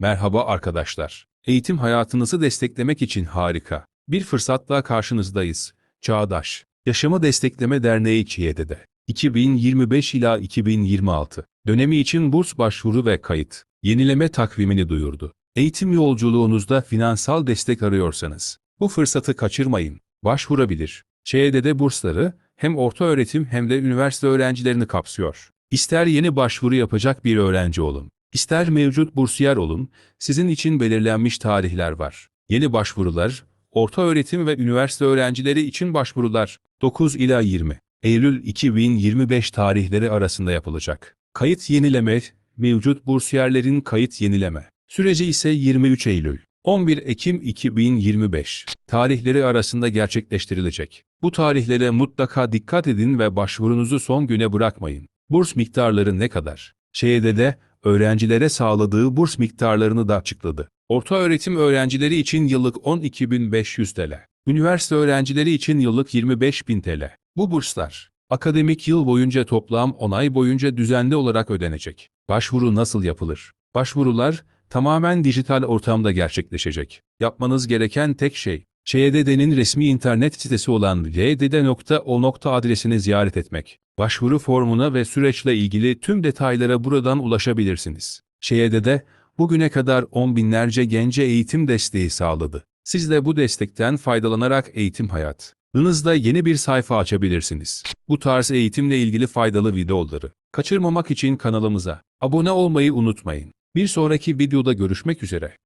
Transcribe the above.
Merhaba arkadaşlar. Eğitim hayatınızı desteklemek için harika. Bir fırsatla karşınızdayız. Çağdaş Yaşamı Destekleme Derneği ÇİED'de 2025 ila 2026 dönemi için burs başvuru ve kayıt yenileme takvimini duyurdu. Eğitim yolculuğunuzda finansal destek arıyorsanız bu fırsatı kaçırmayın. Başvurabilir. ÇİED'de bursları hem orta öğretim hem de üniversite öğrencilerini kapsıyor. İster yeni başvuru yapacak bir öğrenci olun, ister mevcut bursiyer olun, sizin için belirlenmiş tarihler var. Yeni başvurular, orta öğretim ve üniversite öğrencileri için başvurular 9 ila 20 Eylül 2025 tarihleri arasında yapılacak. Kayıt yenileme, mevcut bursiyerlerin kayıt yenileme. Süreci ise 23 Eylül. 11 Ekim 2025 tarihleri arasında gerçekleştirilecek. Bu tarihlere mutlaka dikkat edin ve başvurunuzu son güne bırakmayın. Burs miktarları ne kadar? ŞED'de öğrencilere sağladığı burs miktarlarını da açıkladı. Orta öğretim öğrencileri için yıllık 12.500 TL. Üniversite öğrencileri için yıllık 25.000 TL. Bu burslar akademik yıl boyunca toplam 10 ay boyunca düzenli olarak ödenecek. Başvuru nasıl yapılır? Başvurular tamamen dijital ortamda gerçekleşecek. Yapmanız gereken tek şey, ÇYDD'nin resmi internet sitesi olan ydd.o. adresini ziyaret etmek. Başvuru formuna ve süreçle ilgili tüm detaylara buradan ulaşabilirsiniz. ÇYDD, bugüne kadar on binlerce gence eğitim desteği sağladı. Siz de bu destekten faydalanarak eğitim hayatınızda yeni bir sayfa açabilirsiniz. Bu tarz eğitimle ilgili faydalı videoları kaçırmamak için kanalımıza abone olmayı unutmayın. Bir sonraki videoda görüşmek üzere.